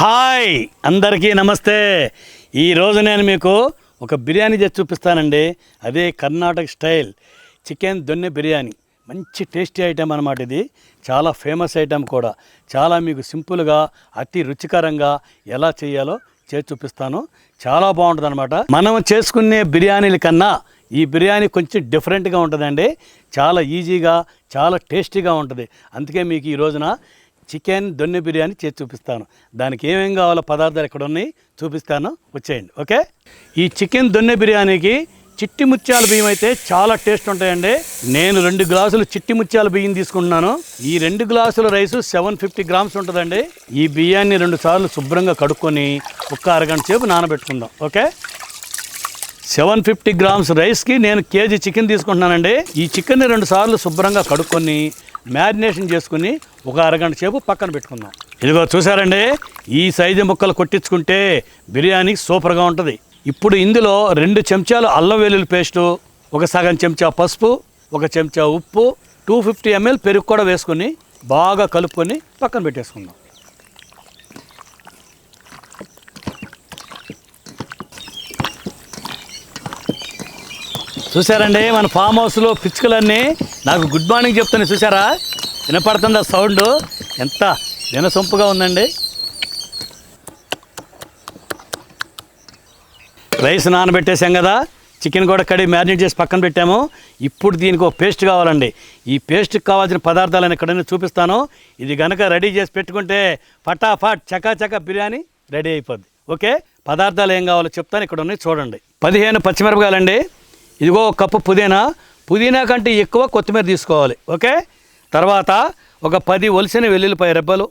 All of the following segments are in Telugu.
హాయ్! అందరికీ నమస్తే. ఈరోజు నేను మీకు ఒక బిర్యానీ చేసి చూపిస్తానండి. అదే కర్ణాటక స్టైల్. చికెన్ దొన్నె బిర్యానీ. మంచి టేస్టీ ఐటెం అనమాట ఇది. చాలా ఫేమస్ ఐటెం కూడా. చాలా మీకు సింపుల్గా అతి రుచికరంగా ఎలా చేయాలో చేసి చూపిస్తాను. చాలా బాగుంటుంది అనమాట మనం చేసుకునే బిర్యానీల కన్నా ఈ బిర్యానీ కొంచెం డిఫరెంట్గా ఉంటుందండి. చాలా ఈజీగా చాలా టేస్టీగా ఉంటుంది. అందుకే మీకు ఈ రోజున చికెన్ దొన్నె బిర్యానీ చేసి చూపిస్తాను. దానికి ఏమేం కావాలో పదార్థాలు ఎక్కడ ఉన్నాయి చూపిస్తాను. వచ్చేయండి. ఓకే? ఈ చికెన్ దొన్నె బిర్యానీకి చిట్టి ముత్యాల బియ్యం అయితే చాలా టేస్ట్ ఉంటాయండి. నేను రెండు గ్లాసులు చిట్టి ముత్యాల బియ్యం తీసుకుంటున్నాను. ఈ రెండు గ్లాసుల రైస్ సెవెన్ ఫిఫ్టీ గ్రామ్స్ ఉంటుందండి. ఈ బియ్యాన్ని రెండు సార్లు శుభ్రంగా కడుక్కొని ఒక్క అరగంట సేపు నానబెట్టుకుందాం. ఓకే? సెవెన్ ఫిఫ్టీ గ్రామ్స్ రైస్కి నేను కేజీ చికెన్ తీసుకుంటున్నానండి. ఈ చికెన్ని రెండు సార్లు శుభ్రంగా కడుక్కొని మ్యారినేషన్ చేసుకుని ఒక అరగంట సేపు పక్కన పెట్టుకుందాం. ఇదిగో చూసారండి ఈ సైజు ముక్కలు కొట్టించుకుంటే బిర్యానీ సూపర్గా ఉంటుంది. ఇప్పుడు ఇందులో రెండు చెంచాలు అల్లం వెల్లుల్లి పేస్టు ఒక సగం చెంచా పసుపు ఒక చెంచా ఉప్పు టూ ఫిఫ్టీ ఎంఎల్ పెరుగు కూడా వేసుకొని బాగా కలుపుకొని పక్కన పెట్టేసుకుందాం. చూసారండి మన ఫామ్ హౌస్లో పిచ్చుకలన్నీ నాకు గుడ్ మార్నింగ్ చెప్తాను చూసారా వినపడుతుందా సౌండ్? ఎంత వినసొంపుగా ఉందండి. రైస్ నానబెట్టేసాం కదా చికెన్ కూడా కడిగి మ్యారినేట్ చేసి పక్కన పెట్టాము. ఇప్పుడు దీనికి ఒక పేస్ట్ కావాలండి. ఈ పేస్ట్కి కావాల్సిన పదార్థాలను ఎక్కడైనా చూపిస్తాను. ఇది కనుక రెడీ చేసి పెట్టుకుంటే ఫటాఫట్ చకా చకా బిర్యానీ రెడీ అయిపోద్ది. ఓకే? పదార్థాలు ఏం కావాలో చెప్తాను ఇక్కడ ఉన్నాయి చూడండి. పదిహేను పచ్చిమిరపకాయలండి. ఇదిగో ఒక కప్పు పుదీనా. పుదీనా కంటే ఎక్కువ కొత్తిమీర తీసుకోవాలి. ఓకే? తర్వాత ఒక పది ఒలిసిన వెల్లుల్లిపాయ రెబ్బలు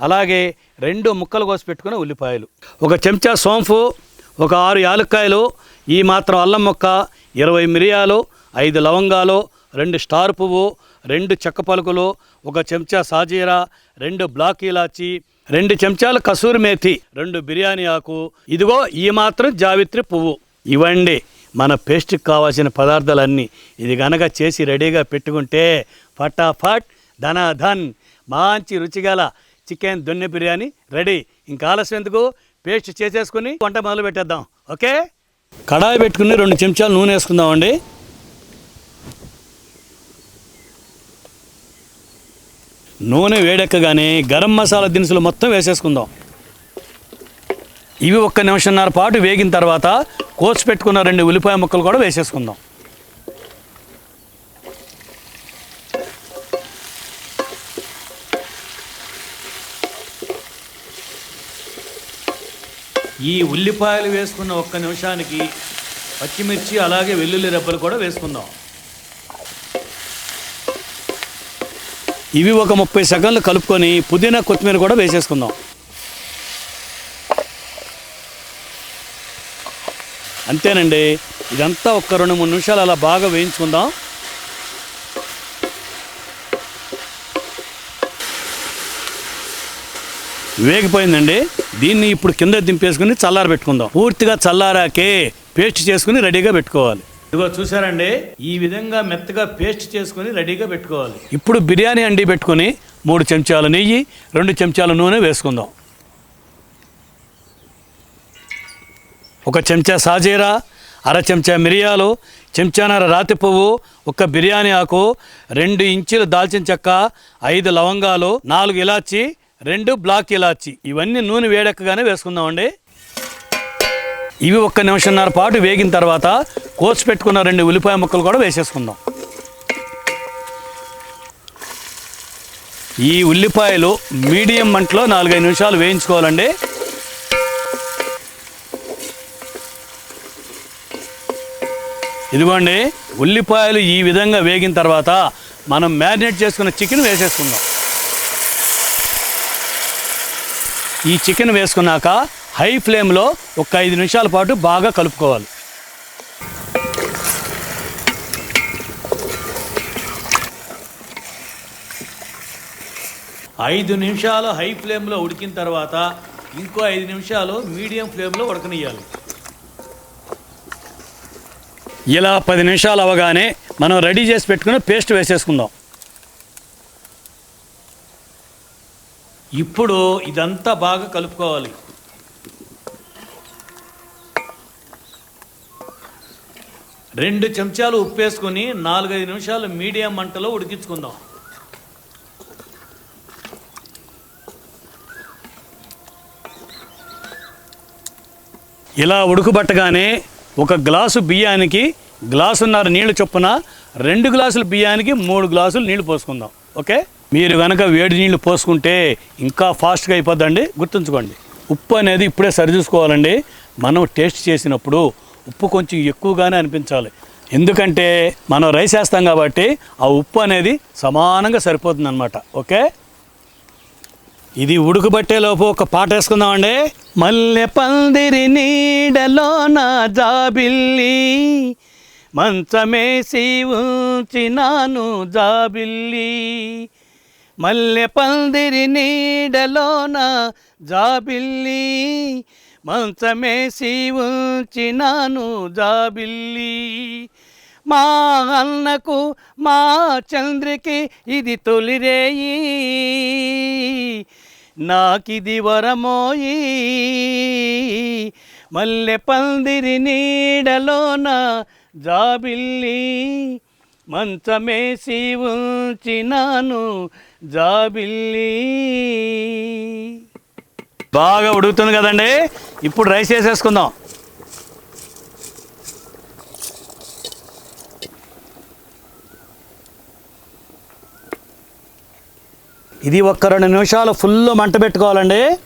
అలాగే రెండు ముక్కలు కోసి పెట్టుకున్న ఉల్లిపాయలు. ఒక చెంచా సోంపు ఒక ఆరు యాలక్కాయలు ఈ మాత్రం అల్లం ముక్క ఇరవై మిరియాలు ఐదు లవంగాలు రెండు స్టార్ పువ్వు రెండు చెక్క పలుకులు ఒక చెంచా సాజీరా రెండు బ్లాక్ ఇలాచి రెండు చెంచాలు కసూరి మేతి రెండు బిర్యానీ ఆకు. ఇదిగో ఈ మాత్రం జావిత్రి పువ్వు. ఇవ్వండి. మన పేస్ట్కి కావాల్సిన పదార్థాలన్నీ ఇది గనక చేసి రెడీగా పెట్టుకుంటే ఫటాఫట్ ధన ధన్ మంచి రుచిగల చికెన్ దొన్నె బిర్యానీ రెడీ. ఇంకా ఆలస్యం ఎందుకు? పేస్ట్ చేసేసుకుని వంట మొదలు పెట్టేద్దాం. ఓకే? కడాయి పెట్టుకుని రెండు చెంచాలు నూనె వేసుకుందామండి. నూనె వేడెక్కగానే గరం మసాలా దినుసులు మొత్తం వేసేసుకుందాం. ఇవి ఒక్క నిమిషంన్నర పాటు వేగిన తర్వాత కోసి పెట్టుకున్న రెండు ఉల్లిపాయ ముక్కలు కూడా వేసేసుకుందాం. ఈ ఉల్లిపాయలు వేసుకున్న ఒక్క నిమిషానికి పచ్చిమిర్చి అలాగే వెల్లుల్లి రెబ్బలు కూడా వేసుకుందాం. ఇవి ఒక ముప్పై సెకండ్లు కలుపుకొని పుదీనా కొత్తిమీర కూడా వేసేసుకుందాం. అంతేనండి. ఇదంతా ఒక్క రెండు మూడు నిమిషాలు అలా బాగా వేయించుకుందాం. వేగిపోయిందండి. దీన్ని ఇప్పుడు కింద దింపేసుకుని చల్లారబెట్టుకుందాం పూర్తిగా చల్లారాకే పేస్ట్ చేసుకుని రెడీగా పెట్టుకోవాలి. ఇదిగో చూసారండి ఈ విధంగా మెత్తగా పేస్ట్ చేసుకుని రెడీగా పెట్టుకోవాలి. ఇప్పుడు బిర్యానీ అండి పెట్టుకొని మూడు చెంచాల నెయ్యి రెండు చెంచాల నూనె వేసుకుందాం. ఒక చెంచా సాజీరా అర చెంచా మిరియాలు చెంచానర రాతి పువ్వు ఒక బిర్యానీ ఆకు రెండు ఇంచులు దాల్చిన చెక్క ఐదు లవంగాలు నాలుగు ఇలాచి రెండు బ్లాక్ ఇలాచి. ఇవన్నీ నూనె వేడెక్కగానే వేసుకుందామండి. ఇవి ఒక్క నిమిషంన్నర పాటు వేగిన తర్వాత కోసి పెట్టుకున్న రెండు ఉల్లిపాయ ముక్కలు కూడా వేసేసుకుందాం. ఈ ఉల్లిపాయలు మీడియం మంటలో నాలుగైదు నిమిషాలు వేయించుకోవాలండి. ఇదిగోండి ఉల్లిపాయలు ఈ విధంగా వేగిన తర్వాత మనం మ్యారినేట్ చేసుకున్న చికెన్ వేసేసుకుందాం. ఈ చికెన్ వేసుకున్నాక హై ఫ్లేమ్లో ఒక ఐదు నిమిషాల పాటు బాగా కలుపుకోవాలి. ఐదు నిమిషాలు హై ఫ్లేమ్లో ఉడికిన తర్వాత ఇంకో ఐదు నిమిషాలు మీడియం ఫ్లేమ్లో ఉడకనియాలి ఇలా పది నిమిషాలు అవగానే మనం రెడీ చేసి పెట్టుకుని పేస్ట్ వేసేసుకుందాం. ఇప్పుడు ఇదంతా బాగా కలుపుకోవాలి. రెండు చెంచాలు ఉప్పు వేసుకొని నాలుగైదు నిమిషాలు మీడియం మంటలో ఉడికించుకుందాం. ఇలా ఉడుకుబట్టగానే ఒక గ్లాసు బియ్యానికి గ్లాసున్నర నీళ్ళు చొప్పున రెండు గ్లాసుల బియ్యానికి మూడు గ్లాసులు నీళ్ళు పోసుకుందాం. ఓకే? మీరు కనుక వేడి నీళ్ళు పోసుకుంటే ఇంకా ఫాస్ట్గా అయిపోద్దండి. గుర్తుంచుకోండి. ఉప్పు అనేది ఇప్పుడే సరిచూసుకోవాలండి. మనం టేస్ట్ చేసినప్పుడు ఉప్పు కొంచెం ఎక్కువగానే అనిపించాలి. ఎందుకంటే మనం రైస్ వేస్తాం కాబట్టి ఆ ఉప్పు అనేది సమానంగా సరిపోతుంది అనమాట ఓకే? ఇది ఉడుకుబట్టేలోపు ఒక పాట వేసుకుందామండి. మల్లె పందిరి నీడలో నా జాబిల్లి మంచమేసి ఉంచినాను జాబిల్లి. మల్లె పందిరి నీడలో నా జాబిల్లి మంచమేసి ఉంచినాను జాబిల్లి. మా అన్నకు మా చంద్రికి ఇది తొలిరేయి. నాకిది వరమోయి మల్లె పందిరి నీడలోన జాబిల్లి మంచమేసి ఉంచినాను జాబిల్లి. బాగా ఉడుకుతుంది కదండి. ఇప్పుడు రైస్ వేసేసుకుందాం. ఇది ఒక్క రెండు నిమిషాలు ఫుల్ మంట పెట్టుకోవాలండి.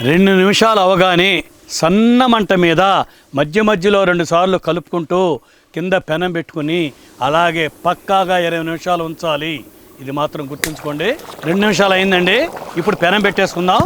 రెండు నిమిషాలు అవగానే సన్న మంట మీద మధ్య మధ్యలో రెండు సార్లు కలుపుకుంటూ కింద పెనం పెట్టుకుని అలాగే పక్కాగా ఇరవై నిమిషాలు ఉంచాలి. ఇది మాత్రం గుర్తుంచుకోండి. రెండు నిమిషాలు అయిందండి. ఇప్పుడు పెనం పెట్టేసుకుందాం.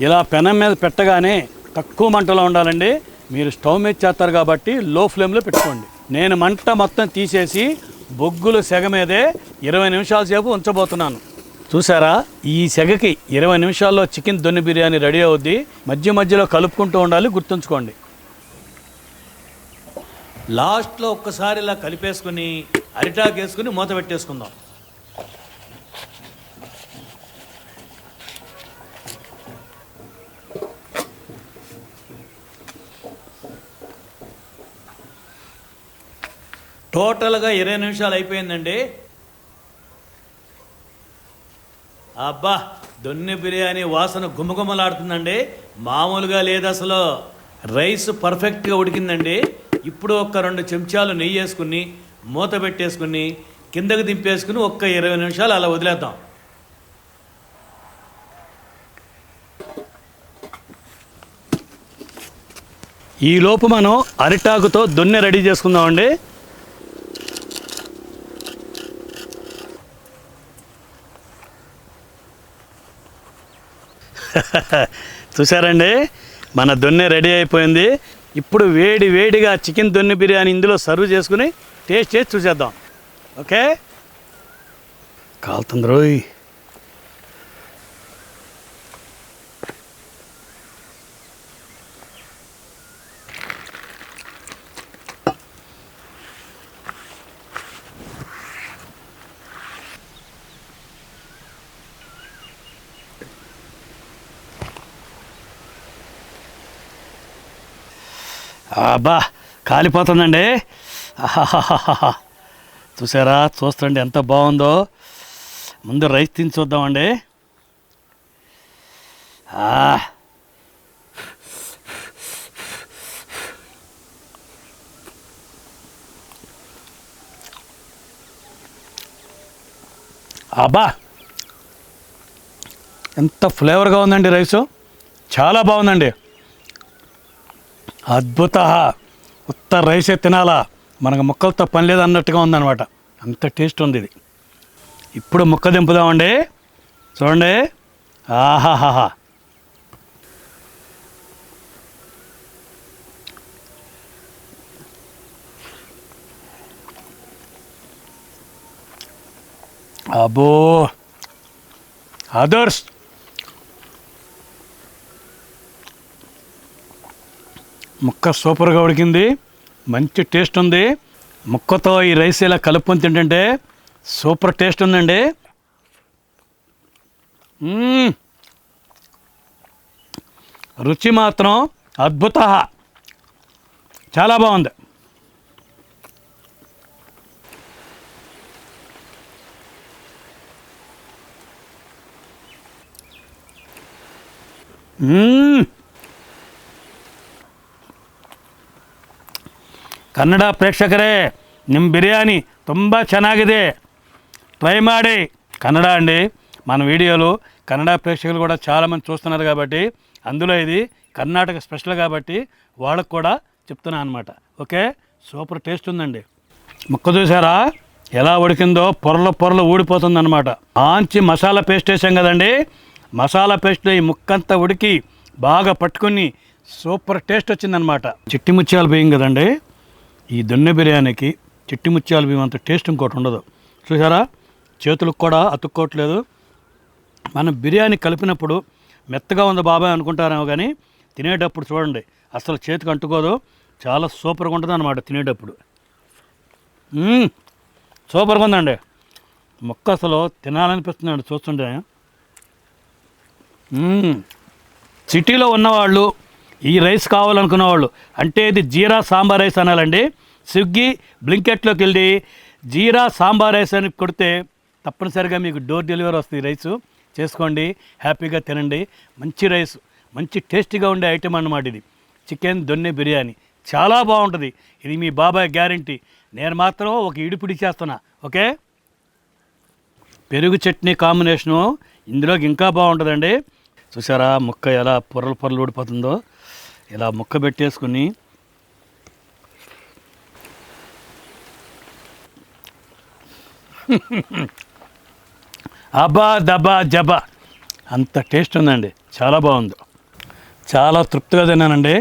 ఇలా పెనం మీద పెట్టగానే తక్కువ మంటలో ఉండాలండి. మీరు స్టవ్ మీద చేస్తారు కాబట్టి లో ఫ్లేమ్లో పెట్టుకోండి. నేను మంట మొత్తం తీసేసి బొగ్గులు సెగ మీదే ఇరవై నిమిషాల సేపు ఉంచబోతున్నాను. చూసారా? ఈ సెగకి ఇరవై నిమిషాల్లో చికెన్ దొన్ని బిర్యానీ రెడీ అవుద్ది. మధ్య మధ్యలో కలుపుకుంటూ ఉండాలి గుర్తుంచుకోండి. లాస్ట్లో ఒక్కసారి ఇలా కలిపేసుకుని అరిటాకు వేసుకుని మూత పెట్టేసుకుందాం. టోటల్గా ఇరవై నిమిషాలు అయిపోయిందండి. అబ్బా దొన్నె బిర్యానీ వాసన గుమగుమలాడుతుందండి. మామూలుగా లేదు అసలు. రైస్ పర్ఫెక్ట్గా ఉడికిందండి. ఇప్పుడు ఒక్క రెండు చెంచాలు నెయ్యి వేసుకుని మూత పెట్టేసుకుని కిందకి దింపేసుకుని ఒక్క ఇరవై నిమిషాలు అలా వదిలేద్దాం. ఈ లోపు మనం అరిటాకుతో దొన్నె రెడీ చేసుకుందామండి. చూసారండి మన దొన్నె రెడీ అయిపోయింది. ఇప్పుడు వేడి వేడిగా చికెన్ దొన్నె బిర్యానీ ఇందులో సర్వ్ చేసుకుని టేస్ట్ చేసి చూసేద్దాం. ఓకే? కాలుతుంది రోయ్ అబ్బా కాలిపోతుందండి. చూసారా చూస్తుండీ ఎంత బాగుందో. ముందు రైస్ తిని చూద్దామండి. అబ్బా. ఎంత ఫ్లేవర్గా ఉందండి రైసు. చాలా బాగుందండి. అద్భుత. ఉత్త రైసే తినాలా? మనకు ముక్కలతో పని లేదు అన్నట్టుగా ఉందన్నమాట. అంత టేస్ట్ ఉంది ఇది. ఇప్పుడు ముక్క దింపుదామండి. చూడండి. ఆహాహాహా. అబ్బో. అదర్స్. ముక్క సూపర్గా ఉడికింది. మంచి టేస్ట్ ఉంది. ముక్కతో ఈ రైస్ ఇలా కలుపుకొని తింటుంటే సూపర్ టేస్ట్ ఉందండి. రుచి మాత్రం అద్భుత. చాలా బాగుంది. Mmm. ಕನ್ನಡ ಪ್ರೇಕ್ಷಕರೇ ನಿಮ್ಮ ಬಿರಿಯಾನಿ ತುಂಬ ಚೆನ್ನಾಗಿದೆ ట్రై ಮಾಡಿ కన్నడ అండి మన వీడియోలు కన్నడ ప్రేక్షకులు కూడా చాలామంది చూస్తున్నారు కాబట్టి అందులో ఇది కర్ణాటక స్పెషల్ కాబట్టి వాళ్ళకు కూడా చెప్తున్నాను అనమాట ఓకే సూపర్ టేస్ట్ ఉందండి ముక్క చూసారా ఎలా ఉడికిందో పొరలు పొరలు ఊడిపోతుంది అనమాట మంచి మసాలా పేస్ట్ వేసాం కదండి మసాలా పేస్ట్ ఈ ముక్కంతా ఉడికి బాగా పట్టుకుని సూపర్ టేస్ట్ వచ్చిందనమాట చిట్టి ముత్యాలు బియ్యం కదండి ఈ దొన్నె బిర్యానీకి చిట్టి ముత్యాల బియ్యం అంత టేస్ట్ ఇంకోటి ఉండదు. చూసారా చేతులకు కూడా అతుక్కోవట్లేదు. మనం బిర్యానీ కలిపినప్పుడు మెత్తగా ఉంది బాబాయ్ అనుకుంటారేమో కానీ తినేటప్పుడు చూడండి అసలు చేతికి అంటుకోదు. చాలా సూపర్గా ఉంటుంది అనమాట తినేటప్పుడు. సూపర్గా ఉందండి. మొక్క అసలు తినాలనిపిస్తుందండి చూస్తుంటే. సిటీలో ఉన్నవాళ్ళు ఈ రైస్ కావాలనుకున్న వాళ్ళు అంటే ఇది జీరా సాంబార్ రైస్ అనాలండి. స్విగ్గీ బ్లింకెట్లోకి వెళ్ళి జీరా సాంబార్ రైస్ అని కొడితే తప్పనిసరిగా మీకు డోర్ డెలివరీ వస్తుంది రైసు. చేసుకోండి హ్యాపీగా తినండి. మంచి రైస్ మంచి టేస్టీగా ఉండే ఐటెం అన్నమాట ఇది. చికెన్ దొన్నె బిర్యానీ. చాలా బాగుంటుంది. ఇది మీ బాబాయ్ గ్యారంటీ. నేను మాత్రం ఒక ఇడిపిడి చేస్తున్నా ఓకే? పెరుగు చట్నీ కాంబినేషను ఇందులోకి ఇంకా బాగుంటుందండి. చూసారా ముక్క ఎలా పొరలు పొరలు ఊడిపోతుందో? ఇలా ముక్క పెట్టేసుకుని అబ్బా దబా జబా అంత టేస్ట్ ఉందండి. చాలా బాగుంది. చాలా తృప్తిగా తిన్నానండి.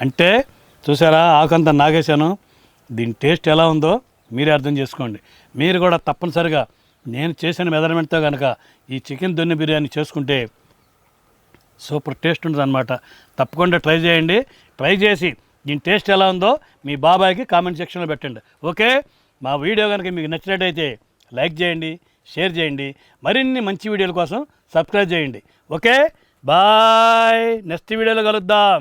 అంటే చూసారా ఆకంతా నాగేశాను. దీని టేస్ట్ ఎలా ఉందో మీరే అర్థం చేసుకోండి. మీరు కూడా తప్పనిసరిగా నేను చేసిన మెజర్మెంట్తో కనుక ఈ చికెన్ దొన్ని బిర్యానీ చేసుకుంటే సూపర్ టేస్ట్ ఉంటుంది అనమాట తప్పకుండా ట్రై చేయండి. ట్రై చేసి దీని టేస్ట్ ఎలా ఉందో మీ బాబాయ్కి కామెంట్ సెక్షన్లో పెట్టండి. ఓకే? మా వీడియో కనుక మీకు నచ్చినట్టయితే లైక్ చేయండి షేర్ చేయండి మరిన్ని మంచి వీడియోల కోసం సబ్స్క్రైబ్ చేయండి. ఓకే? బాయ్! నెక్స్ట్ వీడియోలో కలుద్దాం.